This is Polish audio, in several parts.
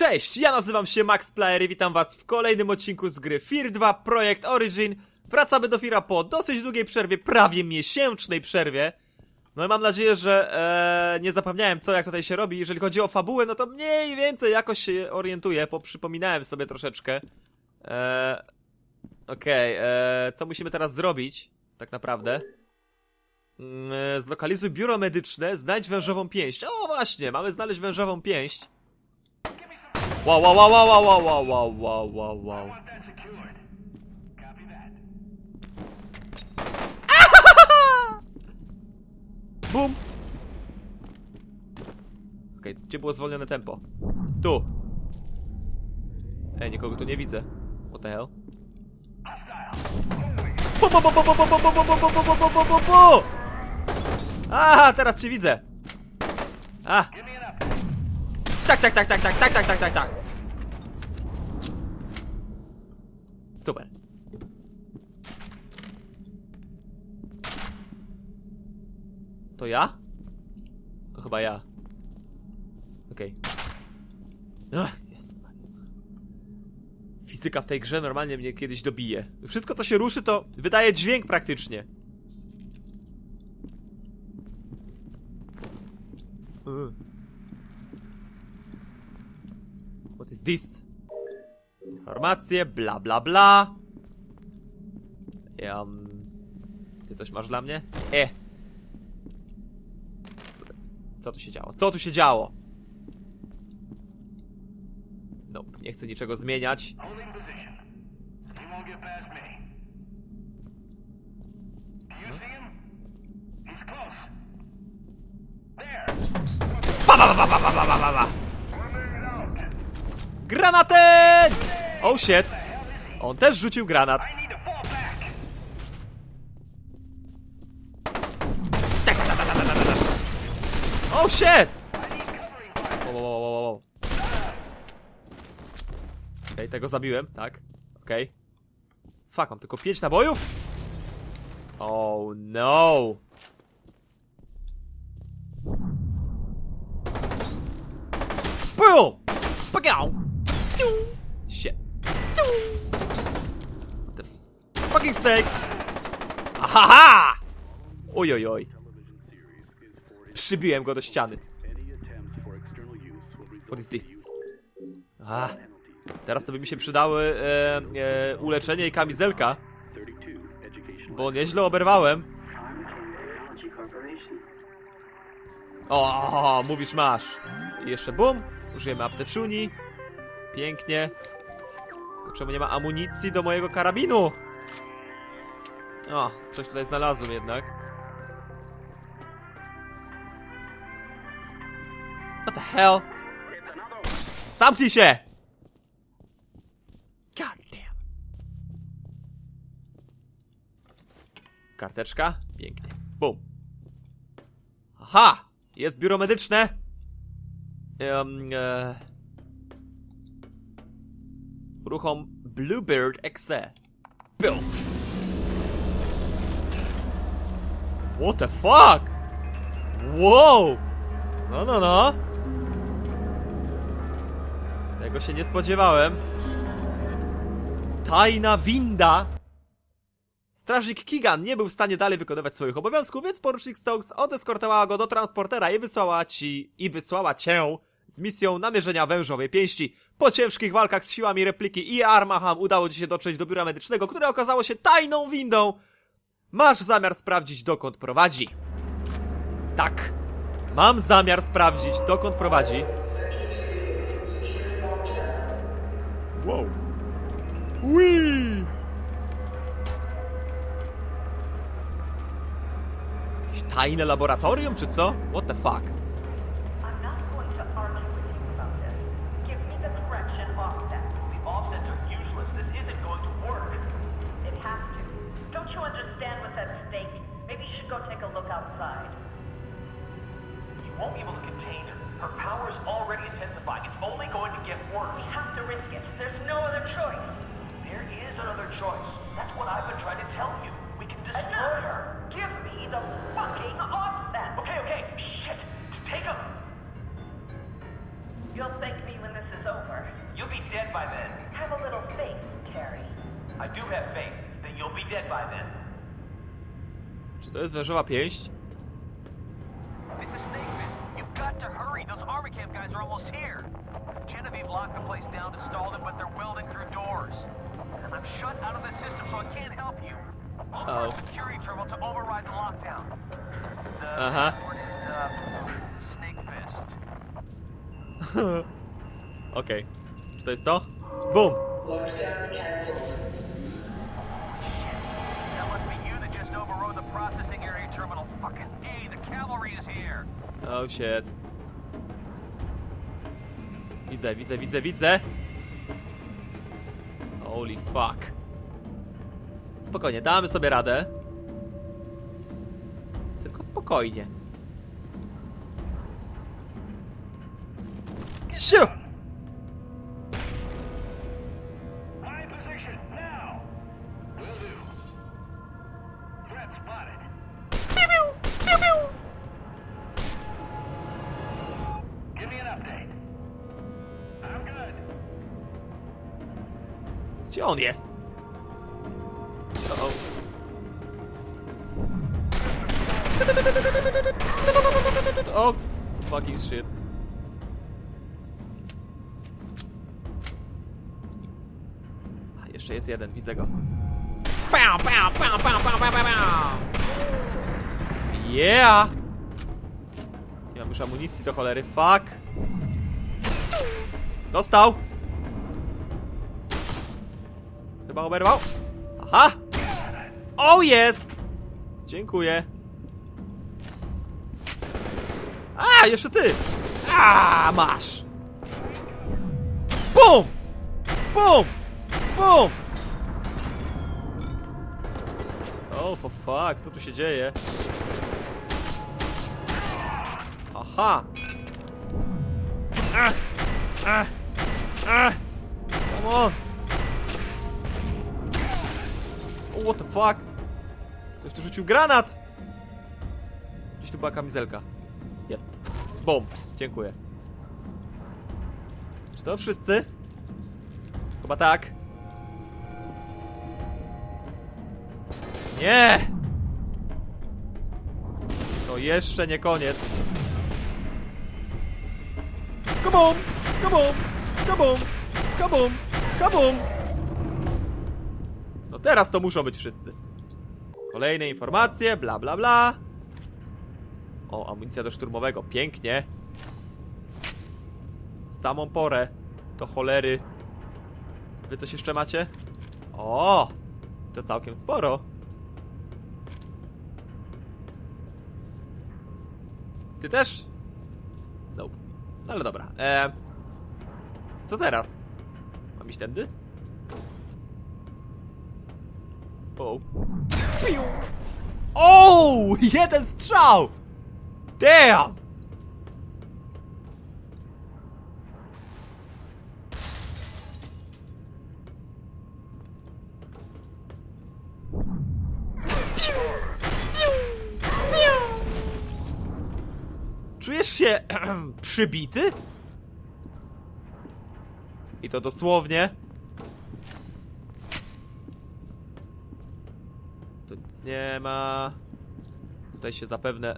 Cześć, ja nazywam się Max Player i witam was w kolejnym odcinku z gry Fear 2 Projekt Origin. Wracamy do Fira po dosyć długiej przerwie, prawie miesięcznej przerwie. No i mam nadzieję, że e, nie zapomniałem co, jak tutaj się robi. Jeżeli chodzi o fabułę, no to mniej więcej jakoś się orientuję, bo przypominałem sobie troszeczkę. E, Okej, e, co musimy teraz zrobić, tak naprawdę? Mm, e, Zlokalizuj biuro medyczne, znajdź wężową pięść. O właśnie, mamy znaleźć wężową pięść. Wow, wow, wow, wow, wow, wow, wow, wow, wow, wow. Bum! Okej, gdzie było zwolnione tempo? Tu! Ej, nikogo tu nie widzę. What the hell? Bu, bu, bu, bu, bu, bu, bu, bu, bu, bu, bu, bu, bu, bu! Aha, teraz cię widzę! A! Tak, tak, tak, tak, tak, tak, tak, tak, tak, tak! Super. To ja? To chyba ja. Okej. Ach, Jezus Maria. Fizyka w tej grze normalnie mnie kiedyś dobije. Wszystko co się ruszy to wydaje dźwięk praktycznie. Ugh. What is this? Informacje, bla bla bla. Um, ty coś masz dla mnie? E. Co, tu się działo? Co tu się działo? No, nie chcę niczego zmieniać. Holding position. He won't get past me. Do you Granaty! Oh shit. On też rzucił granat. Oh shit! Wow, wow, wow, wow, wow. Okej, tego zabiłem, tak. Okej. Fuck, mam tylko 5 nabojów? Oh no! Boom! Pagał! Shit. What the fucking sake! Ahaha! Oj. Przybiłem go do ściany. What is this? A, teraz to by mi się przydały e, e, uleczenie i kamizelka, bo nieźle oberwałem. O, mówisz masz. I jeszcze bum, użyjemy apteczuni. Pięknie. Tylko czemu nie ma amunicji do mojego karabinu? O, coś tutaj znalazłem jednak. What the hell? Zamknij się! God damn. Karteczka? Pięknie. Bum. Aha! Jest biuro medyczne. Um, e... Uruchom Bluebird XE. Boom. What the fuck? Wow! No, no, no. Tego się nie spodziewałem. Tajna winda! Strażnik Kigan nie był w stanie dalej wykonywać swoich obowiązków, więc porucznik Stokes odeskortowała go do transportera i wysłała ci... i wysłała cię z misją namierzenia wężowej pięści. Po ciężkich walkach z siłami repliki i Armaham udało ci się dotrzeć do biura medycznego, które okazało się tajną windą. Masz zamiar sprawdzić, dokąd prowadzi. Tak. Mam zamiar sprawdzić, dokąd prowadzi. Wow. Whee! Jakieś tajne laboratorium, czy co? What the fuck? go take a look outside. You won't be able to contain her. Her power's already intensified. It's only going to get worse. We have to risk it. There's no other choice. There is another choice. That's what I've been trying to tell you. We can destroy Enough. her. Give me the fucking offset. Okay, okay. Shit. Take him. You'll thank me when this is over. You'll be dead by then. Have a little faith, Terry. I do have faith that you'll be dead by then. Czy to jest wężowa pięść? Genevieve locked the place down to stall them, but they're welding through doors. I'm shut out of the system, so I can't help you. Look for a security terminal to override the lockdown. The Uh-huh. is, uh, Snake Fist. Okej. Czy to jest to? Bum! Lockdown cancelled. That must be you that just overrode the processing area terminal. Fucking A, the cavalry is here. Oh shit. Widzę, widzę, widzę, widzę. Holy fuck. Spokojnie, damy sobie radę. Tylko spokojnie. Siu! Gdzie on jest? Uh-oh. O, fucking shit. A, jeszcze jest jeden, widzę go. Pau, pau, pau, pau, pau, pau, pau. Yeah! Nie mam już amunicji do cholery, fuck. Dostał! Chyba oberwał? Aha! O, jest! Dziękuję. A, jeszcze ty! A, masz! Bum! Bum! Bum! Oh, for fuck, co tu się dzieje? Aha! Ah! Ah! Ah! Come on! O, what the fuck? Ktoś tu rzucił granat! Gdzieś tu była kamizelka. Jest. Bom. Dziękuję. Czy to wszyscy? Chyba tak. Nie! To jeszcze nie koniec. Kabum! Kabum! Kabum! Kabum! Kabum! Teraz to muszą być wszyscy. Kolejne informacje, bla bla bla. O, amunicja do szturmowego, pięknie. W samą porę. To cholery. Wy coś jeszcze macie? O! To całkiem sporo. Ty też? Nope. No ale dobra. Eee, co teraz? Mam iść tędy? Piu. O! Jeden strzał! Damn! Czujesz się przybity? I to dosłownie. Tu nic nie ma. Tutaj się zapewne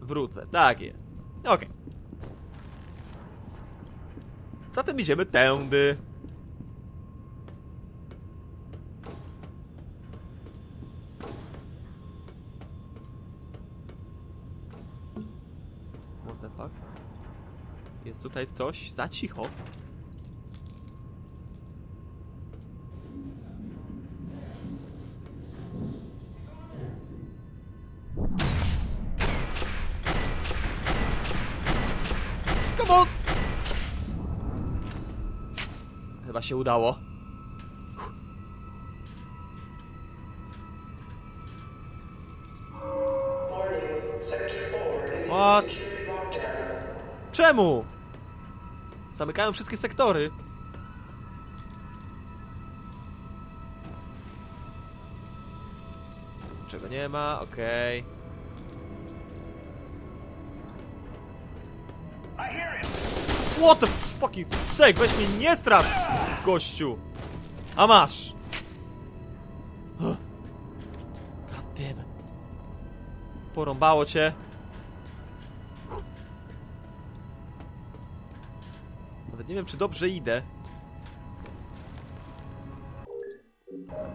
wrócę. Tak jest. Okej. Zatem idziemy tędy. What the fuck? Jest tutaj coś za cicho. Się udało. Warning, Sector 4 is What? Czemu? Zamykają wszystkie sektory. Czego nie ma, okej. I What the fucking sake, weź mnie nie strasz, gościu! A masz! God damn it. Porąbało cię. Nawet nie wiem, czy dobrze idę.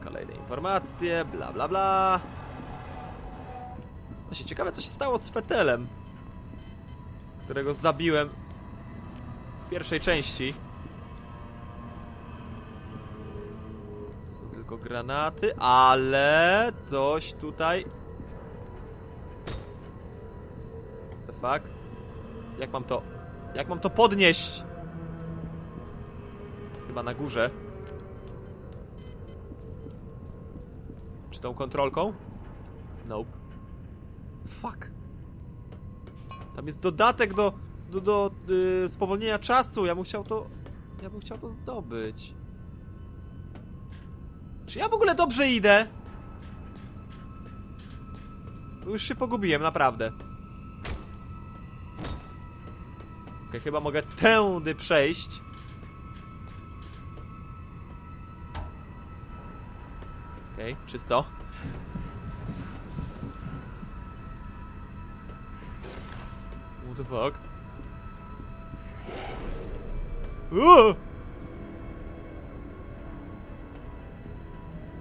Kolejne informacje, bla bla bla. Właśnie ciekawe, co się stało z Fetelem, którego zabiłem pierwszej części. To są tylko granaty, ale coś tutaj. What the fuck? Jak mam to. Jak mam to podnieść? Chyba na górze. Czy tą kontrolką? Nope. Fuck. Tam jest dodatek do, do, do yy, spowolnienia czasu. Ja bym chciał to... Ja bym chciał to zdobyć. Czy ja w ogóle dobrze idę? Już się pogubiłem, naprawdę. Okej, chyba mogę tędy przejść. Okej, czysto. What the fuck? Uuu!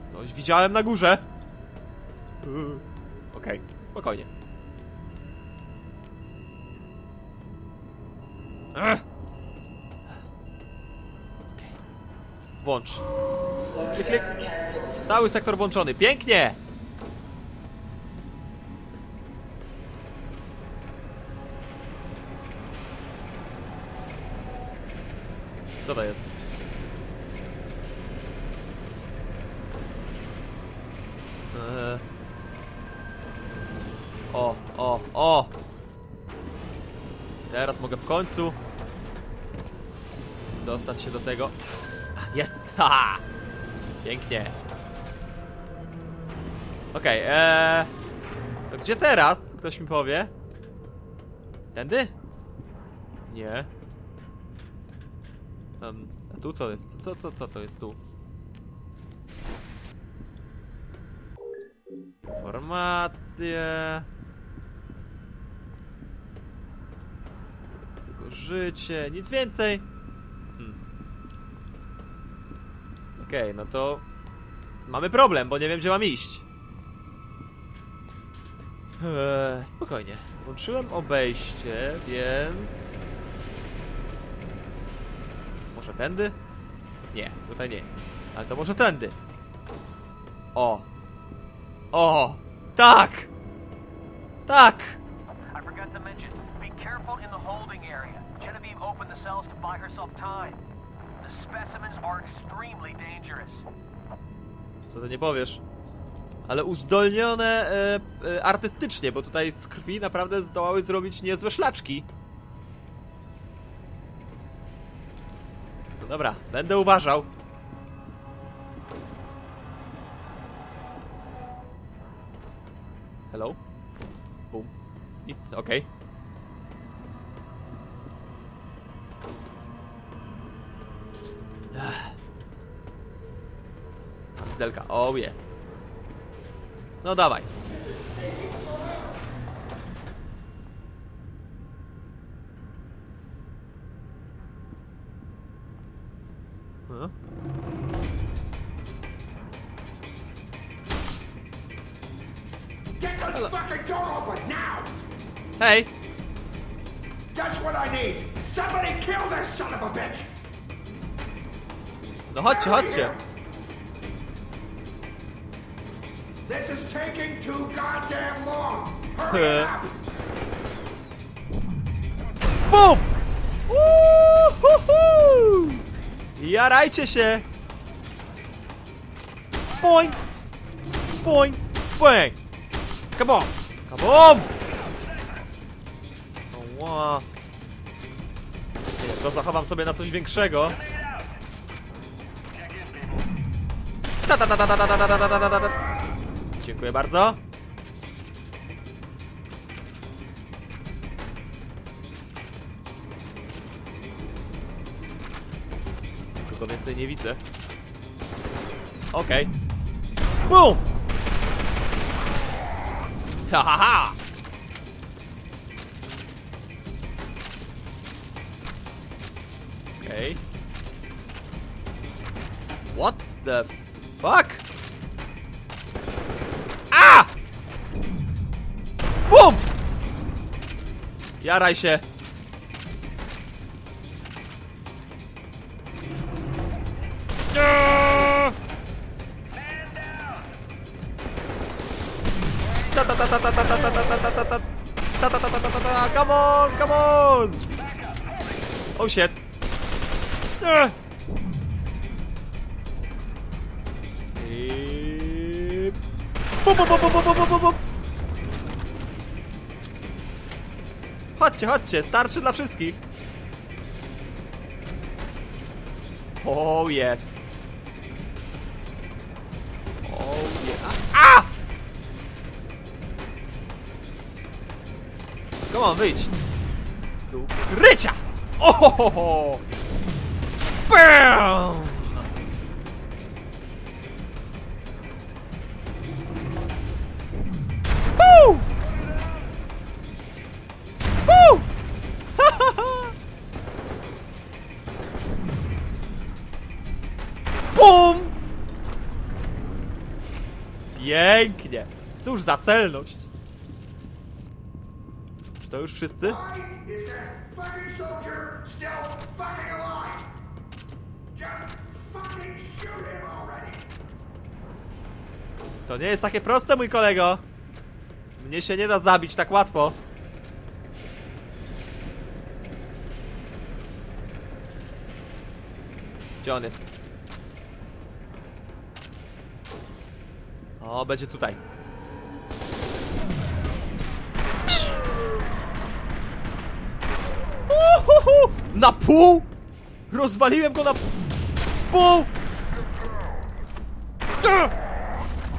Coś widziałem na górze. Okej, spokojnie. Ech. Okej. Włącz. Klik, klik. Cały sektor włączony. Pięknie! Co to jest? Eee. O, o, o! Teraz mogę w końcu dostać się do tego. Jest! Haha! Pięknie. Okej, eee... To gdzie teraz? Ktoś mi powie? Tędy? Nie. Um, a tu co jest? Co, co, co to jest tu? Informacje. Tu jest tylko życie, nic więcej. Hmm. Okej, no to mamy problem, bo nie wiem gdzie mam iść. Eee, spokojnie. Włączyłem obejście, więc... Może tędy? Nie, tutaj nie. Ale to może tędy. O. O! Tak! Tak! I forgot to mention, be careful in the holding area. Genevieve opened the cells to buy herself time. The specimens are extremely dangerous. Co ty nie powiesz? Ale uzdolnione e, e, artystycznie, bo tutaj z krwi naprawdę zdołały zrobić niezłe szlaczki. Dobra, będę uważał. Hello? Bum. Nic, okej. Ech. Zelka, oh jest. No dawaj. Hej! That's what I need! Somebody kill this son of a bitch! No chodźcie, chodźcie. This is taking too goddamn long! Hurry up! BUM! Uhuhu! Jarajcie się! Boing! Boing! Boing! Come on! Come on! Oła. Nie, to zachowam sobie na coś większego. Ta, ta, ta, ta, ta, ta, ta, ta, ta, ta, ta. Dziękuję bardzo. Tylko więcej nie widzę. Okej. Boom! Ha ha ha! The fuck? A! Bum! Jaraj się. Eee! Ta ta ta ta ta ta ta ta ta ta ta ta ta ta ta ta ta ta ta come on come on oh shit Eee! Chodźcie, chodźcie, starczy dla wszystkich. O, oh, jest. O, oh, yeah. A! Come on, wyjdź. Z ukrycia! Ohohoho! Bam! Pięknie. Cóż za celność. Czy to już wszyscy? To nie jest takie proste, mój kolego. Mnie się nie da zabić tak łatwo. Gdzie on jest? O, będzie tutaj. Uhuhu! Na pół? Rozwaliłem go na pół!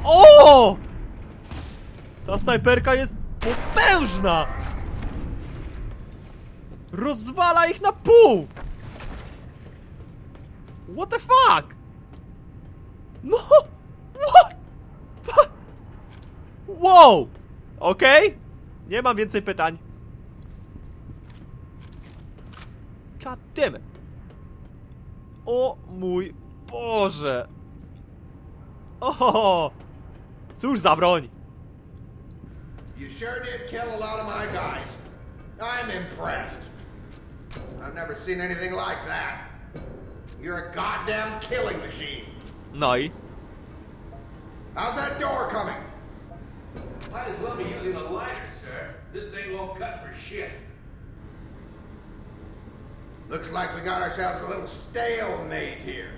O! Ta snajperka jest potężna! Rozwala ich na pół! What the fuck? No! What? What? Wow! Okej? Nie mam więcej pytań. God damn it. O mój Boże! O! Cóż za broń! You sure did kill a lot of my guys. I'm impressed. I've never seen anything like that. You're a goddamn killing machine. No i? How's that door coming? Might as well be using a lighter, sir. This thing won't cut for shit. Looks like we got ourselves a little stalemate here.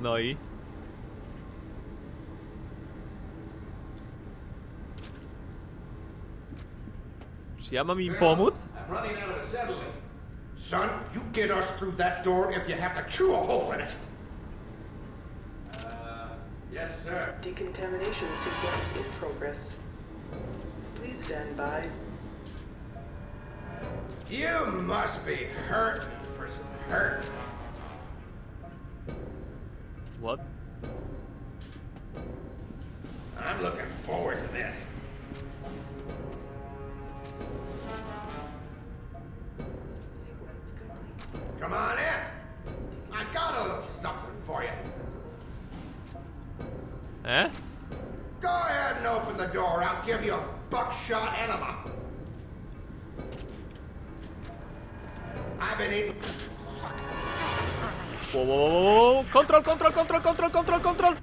No i? Czy ja mam im pomóc? I'm running out of acetylene. Son, you get us through that door if you have to chew a hole in it. Uh, Yes, sir. Decontamination sequence in progress. Stand by. You must be hurting for some hurt. Wow, wow, wow, wow. Kontrol, kontrol, kontrol, kontrol, kontrol, kontrol!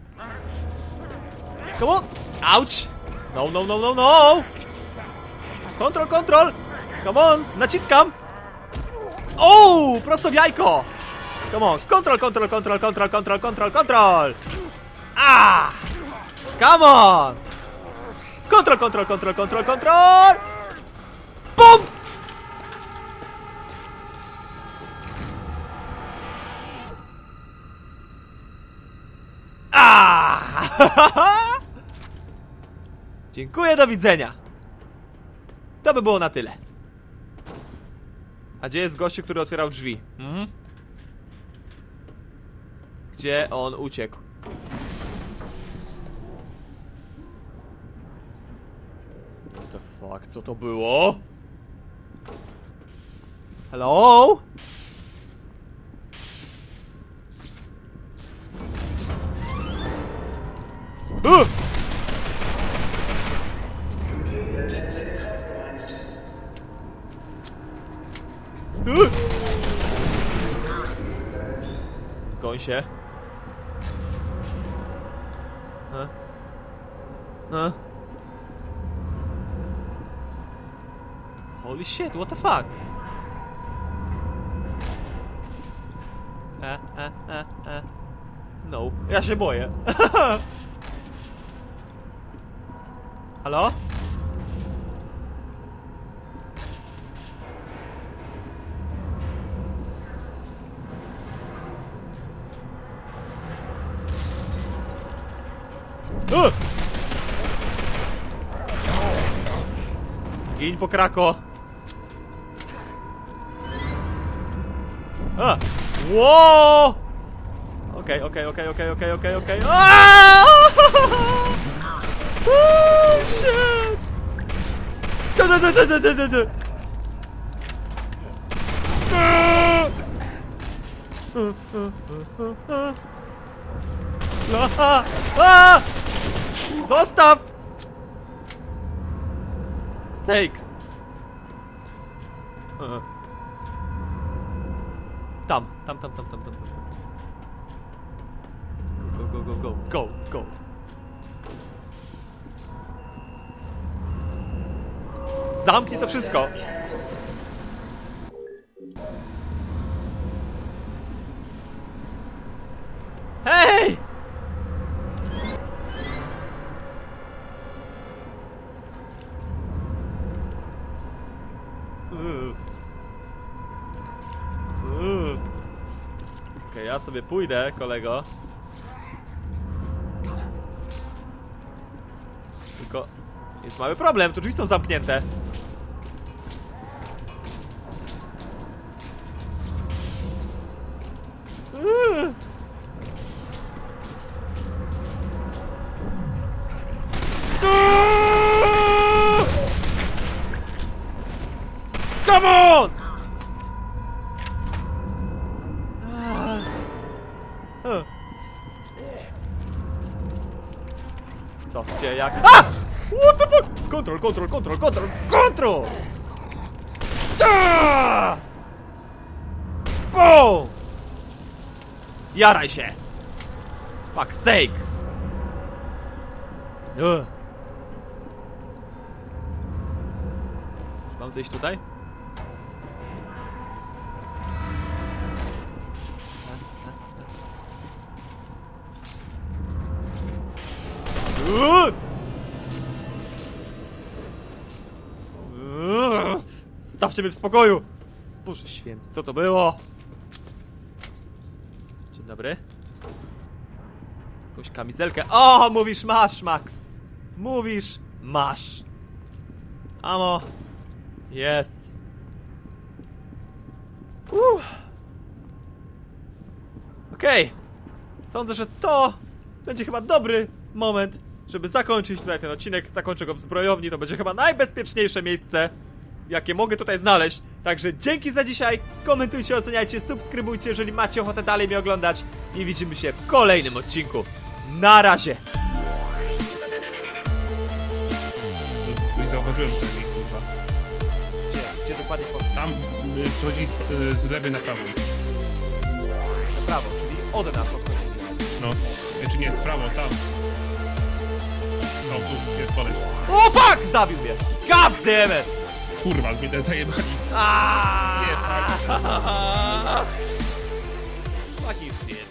Come on! Ouch! No, no, no, no, no! Kontrol, kontrol! Come on! Naciskam! O! Prosto w jajko! Come on! Kontrol, kontrol, kontrol, kontrol, kontrol, kontrol, kontrol! Ah! Come on! Kontrol, kontrol, kontrol, kontrol, kontrol! Dziękuję, do widzenia. To by było na tyle. A gdzie jest gościu, który otwierał drzwi? Mhm. Gdzie on uciekł? What the fuck, co to było? Hello? Się. A? A? Holy shit, what the fuck? E, e, e, e. No, ja się boję. Halo? Gin po krako. A! Okej, okej, okej, okej, okej, okej, okej. Zostaw! Steak! E. Tam, tam, tam, tam, tam, tam. Go, go, go, go, go, go. Zamknij to wszystko! Hej! Okej, ja sobie pójdę, kolego. Tylko jest mały problem, tu drzwi są zamknięte. Jaraj się! Fuck sake! Ugh. Mam zejść tutaj? Uuu! Uuu! Zostawcie mnie w spokoju! Boże święty, co to było? Dobry. Jakąś kamizelkę. O, mówisz masz, Max! Mówisz masz! Amo! Jest! Uff. Okej. Sądzę, że to będzie chyba dobry moment, żeby zakończyć tutaj ten odcinek. Zakończę go w zbrojowni. To będzie chyba najbezpieczniejsze miejsce, jakie mogę tutaj znaleźć. Także dzięki za dzisiaj. Komentujcie, oceniajcie, subskrybujcie, jeżeli macie ochotę dalej mnie oglądać. I widzimy się w kolejnym odcinku. Na razie! Nie zauważyłem tego, kurwa. Gdzie, gdzie dokładnie po Tam y, przechodzi y, z lewej na prawą. prawo, czyli od nas odchodzi. No. Znaczy nie, w prawo, tam. No tu, jest koleś. O fuck! Zabił mnie! God damn it! Kurwa, mnie zajebali. Aaaa! Fucking shit.